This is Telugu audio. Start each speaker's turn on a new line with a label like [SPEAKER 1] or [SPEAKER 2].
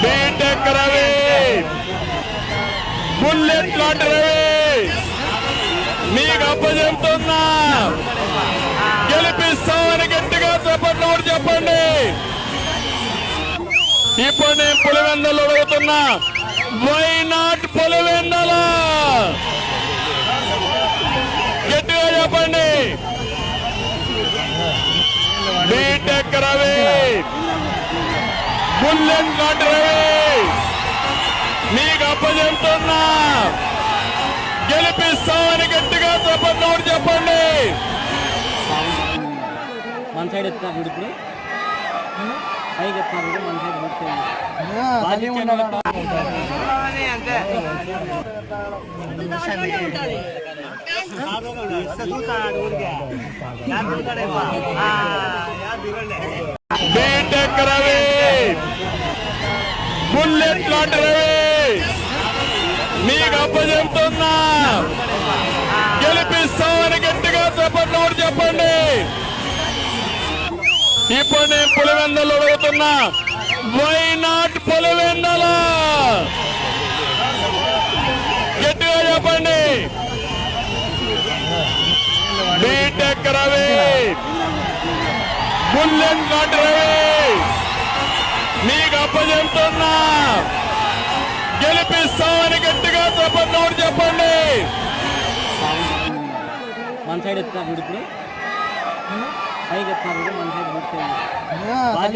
[SPEAKER 1] బీటెక్ రవి బుల్లెట్ లాంటి రవి మీకు అప్పచెప్తున్నా. గెలిపిస్తామని గట్టిగా చెప్పండి ఒకటి చెప్పండి. ఇప్పుడు నేను పులివెందలు అడుగుతున్నా వై నాట్ పులివెందల? గట్టిగా చెప్పండి. బీటెక్ రవి బుల్లెట్ లాంటి రవి మీకు అప్పచెప్తున్నా. గెలిపిస్తామని గట్టిగా చెప్పండి ఒకటి చెప్పండి.
[SPEAKER 2] మన సైడ్ ఎత్తున్నారు ఇప్పుడు. పైకి ఎత్తున్నారు మన సైడ్
[SPEAKER 1] బీటెక్ బుల్లెట్ లాంటి మీకు అప్పచెప్తున్నా. గెలిపిస్తామని గట్టిగా చెప్పండి ఒకటి చెప్పండి. ఇప్పుడు నేను పులివెందలు అడుగుతున్నా వై నాట్ పులివెందల? గట్టిగా చెప్పండి. బీటెక్ రవి. బుల్లెట్ లాంటి రవి మీకు అప్పచెప్తున్నా గెలిపిస్తామని గట్టిగా చెప్పండి ఒకటి చెప్పండి
[SPEAKER 2] మన సైడ్ ఎత్తున్నారు ఇప్పుడు పైకి ఎత్తున్నారు మన సైడ్